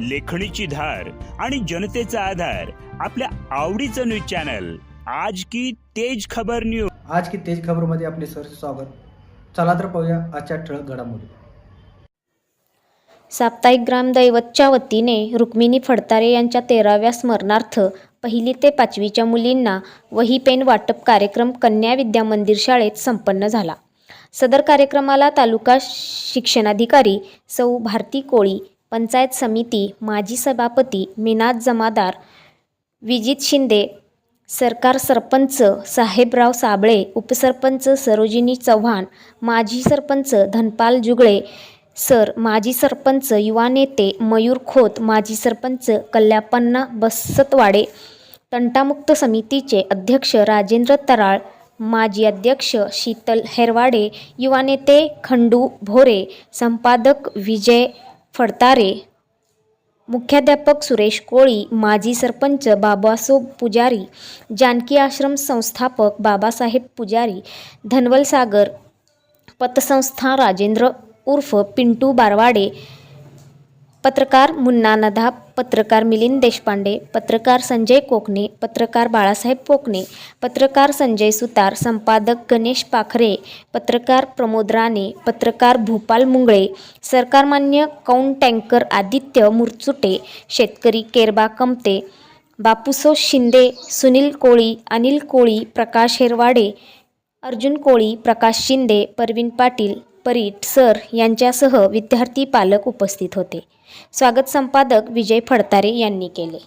लेखणीची धार आणि जनतेचा आधार आपल्या आवडीचं न्यूज चॅनल. आज की तेज खबर न्यूज आज की तेज खबरमध्ये आपले सर स्वागत. चला तर पाहूया आजच्या ठळक घडामोडी. साप्ताहिक ग्रामदैवतच्या वतीने रुक्मिणी फडतारे यांच्या तेराव्या स्मरणार्थ पहिली ते पाचवीच्या मुलींना वही पेन वाटप कार्यक्रम कन्या विद्या मंदिर शाळेत संपन्न झाला. सदर कार्यक्रमाला तालुका शिक्षणाधिकारी सौ भारती कोळी पंचायत समिती माजी सभापती मिनाद जमादार विजित शिंदे सरकार सरपंच साहेबराव साबळे उपसरपंच सरोजिनी चव्हाण माजी सरपंच धनपाल जुगळे सर माजी सरपंच युवा नेते मयूर खोत माजी सरपंच कल्यापन्ना बसतवाडे तंटामुक्त समितीचे अध्यक्ष राजेंद्र तराळ माजी अध्यक्ष शीतल हेरवाडे युवा नेते खंडू भोरे संपादक विजय फडतारे. मुख्याध्यापक सुरेश कोळी माजी सरपंच बाबासोब पुजारी जानकी आश्रम संस्थापक बाबासाहेब पुजारी धनवल सागर पतसंस्था राजेंद्र उर्फ पिंटू बारवाडे पत्रकार मुन्ना नदा पत्रकार मिलिंद देशपांडे पत्रकार संजय कोकणे पत्रकार बाळासाहेब कोकणे पत्रकार संजय सुतार संपादक गणेश पाखरे पत्रकार प्रमोद राणे पत्रकार भूपाल मुंगळे सरकारमान्य कौन टँकर आदित्य मुरचुटे शेतकरी केरबा कमते बापूसो शिंदे सुनील कोळी अनिल कोळी प्रकाश हेरवाडे अर्जुन कोळी प्रकाश शिंदे परवीन पाटील परीट सर यांच्यासह विद्यार्थी पालक उपस्थित होते. स्वागत संपादक विजय फडतारे यांनी केले.